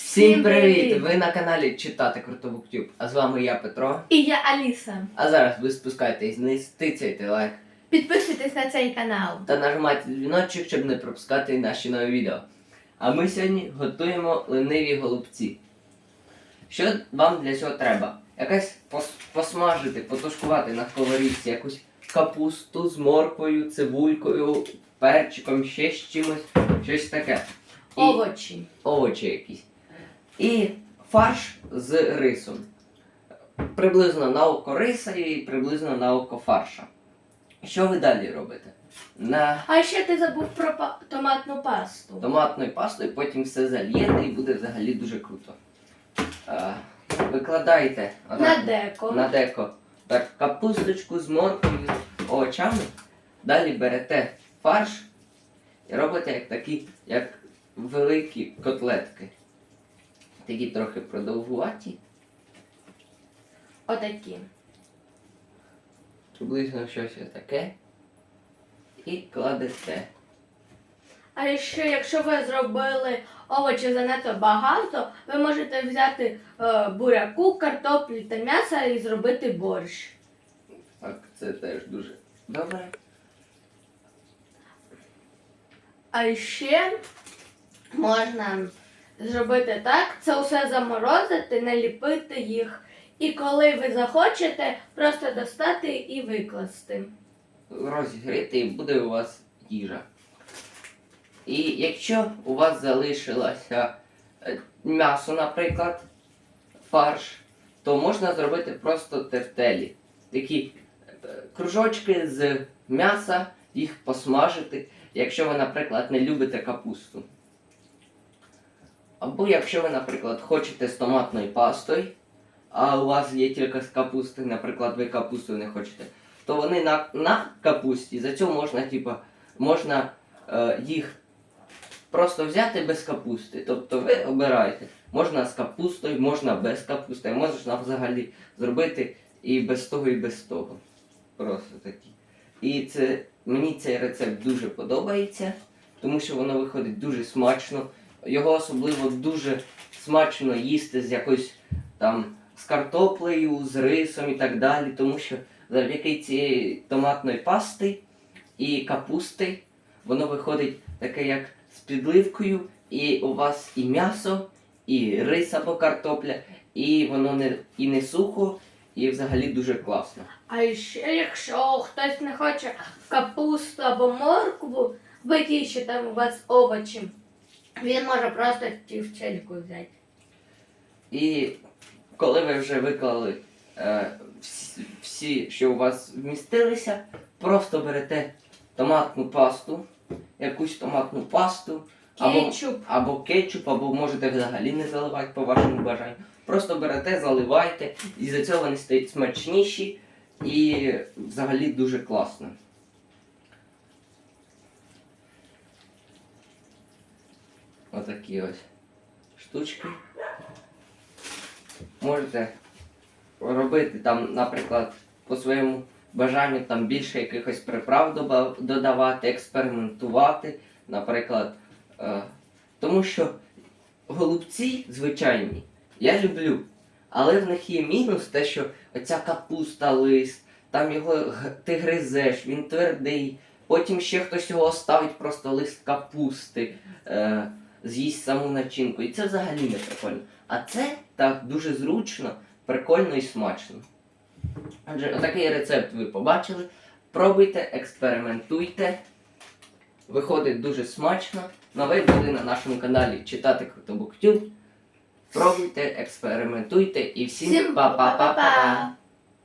Всім привіт! Ви на каналі Читати Круто Буктюб. А з вами я Петро. І я Аліса. А зараз ви спускаєтесь вниз, тицяйте лайк Підписуйтесь на цей канал. та нажимайте дзвіночок, щоб не пропускати наші нові відео. А ми сьогодні готуємо лениві голубці. Що вам для цього треба? Якась пос- посмажити, потушкувати на сковорідці якусь капусту з морквою, цибулькою, перчиком, ще з чимось, щось таке. І- Овочі. овочі якісь. І фарш з рисом. Приблизно на око риса і приблизно на око фарша. Що ви далі робите? На А ще ти забув про па- томатну пасту. томатною пастою потім все зальєте і буде взагалі дуже круто. А, викладаєте На отак деко. на деко так, капусточку з морквою, овочами. Далі берете фарш і робите як такі, як великі котлетки. Такі трохи продовгуваті, Отакі. приблизно щось таке. І кладете. А ще, якщо ви зробили овочі занадто багато, ви можете взяти е, буряку, картоплі та м'ясо і зробити борщ. Так, це теж дуже добре. А ще можна зробити так, це все заморозити, наліпити їх. І коли ви захочете, просто достати і викласти. розігріти і буде у вас їжа. І якщо у вас залишилося е, м'ясо, наприклад, фарш, то можна зробити просто тертелі. Такі е, кружочки з м'яса, їх посмажити, якщо ви, наприклад, не любите капусту. Або якщо ви, наприклад, хочете з томатною пастою, а у вас є тільки з капусти, наприклад, ви капусту не хочете, то вони на, на капусті. За цього можна, типа, можна е, їх просто взяти без капусти. Тобто ви обираєте. Можна з капустою, можна без капусти, можна взагалі зробити і без того, і без того. Просто такі. І це, мені цей рецепт дуже подобається, тому що воно виходить дуже смачно. Його особливо дуже смачно їсти з якоюсь там з картоплею, з рисом і так далі, тому що завдяки цієї томатної пасти і капусти воно виходить таке, як з підливкою, і у вас і м'ясо, і рис або картопля, і воно не, і не сухо, і взагалі дуже класно. А ще якщо хтось не хоче капусту або моркву, ви там у вас овочі, він може просто тівчельку взяти. І коли ви вже виклали е, всі, всі, що у вас вмістилися, просто берете томатну пасту, якусь томатну пасту, або, Кетчуп. або кетчуп, або можете взагалі не заливати по вашому бажанню. Просто берете, заливайте, і за цього вони стають смачніші і взагалі дуже класно. Отакі ось штучки. Можете робити там, наприклад, по своєму бажанню там більше якихось приправ додавати, експериментувати, наприклад. Е, тому що голубці звичайні я люблю, але в них є мінус те, що оця капуста лист, там його ти гризеш, він твердий. Потім ще хтось його ставить просто лист капусти, е, з'їсть саму начинку. І це взагалі не прикольно. А це так дуже зручно, прикольно і смачно. Отже, отакий рецепт ви побачили. Пробуйте, експериментуйте. Виходить дуже смачно. Новий буде на нашому каналі читати Крутобуктюб. Пробуйте, експериментуйте і всім Всім па-па-па-па! па-па-па!